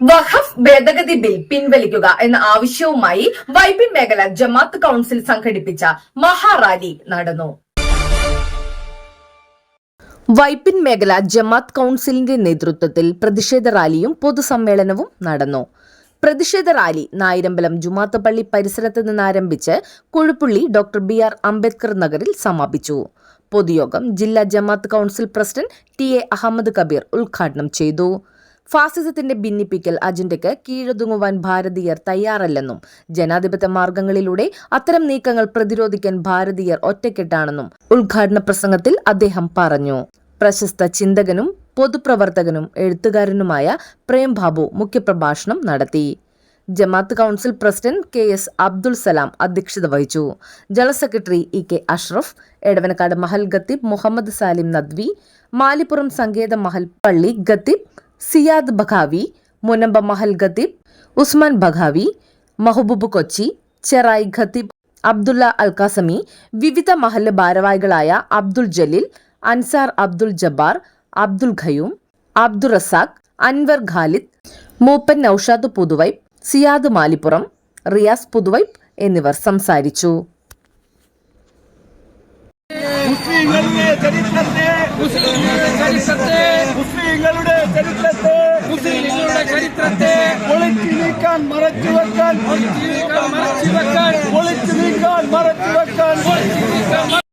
വഖഫ് ഭേദഗതി ബിൽ പിൻവലിക്കുക എന്ന ആവശ്യവുമായി വൈപ്പിൻ മേഖല ജമാത്ത് കൗൺസിൽ സംഘടിപ്പിച്ച മഹാറാലി നടന്നു. വൈപ്പിൻ മേഖല ജമാത്ത് കൌൺസിലിന്റെ നേതൃത്വത്തിൽ പ്രതിഷേധ റാലിയും പൊതുസമ്മേളനവും നടന്നു. പ്രതിഷേധ റാലി നായിരമ്പലം ജുമാത്തപ്പള്ളി പരിസരത്ത് നിന്ന് ആരംഭിച്ച് Kuzhuppilly doctor B R Ambedkar നഗറിൽ സമാപിച്ചു. പൊതുയോഗം ജില്ലാ Jamaat council president T A Ahammed Kabeer ഉദ്ഘാടനം ചെയ്തു. ഫാസിസത്തിന്റെ ഭിന്നിപ്പിക്കൽ അജണ്ടയ്ക്ക് കീഴൊതുങ്ങുവാൻ ഭാരതീയർ തയ്യാറല്ലെന്നും ജനാധിപത്യ മാർഗങ്ങളിലൂടെ അത്തരം നീക്കങ്ങൾ പ്രതിരോധിക്കാൻ ഭാരതീയർ ഒറ്റക്കെട്ടാണെന്നും ഉദ്ഘാടന പ്രസംഗത്തിൽ അദ്ദേഹം പറഞ്ഞു. പ്രശസ്ത ചിന്തകനും പൊതുപ്രവർത്തകനും എഴുത്തുകാരനുമായ പ്രേം ബാബു മുഖ്യപ്രഭാഷണം നടത്തി. Jamaat council president K S Abdul Salam അധ്യക്ഷത വഹിച്ചു. General secretary E K Ashraf Edavanakkad Mahal ഖത്തീബ് മുഹമ്മദ് സാലിം നദ്വി മാലിപ്പുറം സങ്കേത മഹൽ പള്ളി ഖത്തീബ് സിയാദ് ബഖാവി മുനമ്പ മഹൽ ഖത്തീബ് ഉസ്മാൻ ബഖാവി മഹബൂബ് കൊച്ചി ചെറായി ഖത്തീബ് അബ്ദുള്ള അൽകാസമി വിവിധ മഹൽ ഭാരവാഹികളായ അബ്ദുൾ ജലീൽ അൻസാർ അബ്ദുൾ ജബ്ബാർ അബ്ദുൾ ഖയൂം അബ്ദുൾ റസാഖ് അൻവർ ഖാലിദ് മൂപ്പൻ നൌഷാദ് പുതുവൈപ്പ് സിയാദ് മാലിപ്പുറം റിയാസ് പുതുവൈപ്പ് എന്നിവർ സംസാരിച്ചു. മുസ്ലിങ്ങളുടെ ചരിത്രത്തെ മുസ്ലിങ്ങളുടെ ചരിത്രത്തെ മുസ്ലിങ്ങളുടെ ചരിത്രത്തെ മുസ്ലിങ്ങളുടെ ചരിത്രത്തെ ഒളിച്ചു നീക്കാൻ മറച്ചു വെക്കാൻ മറച്ചു വെക്കാൻ ഒളിച്ചു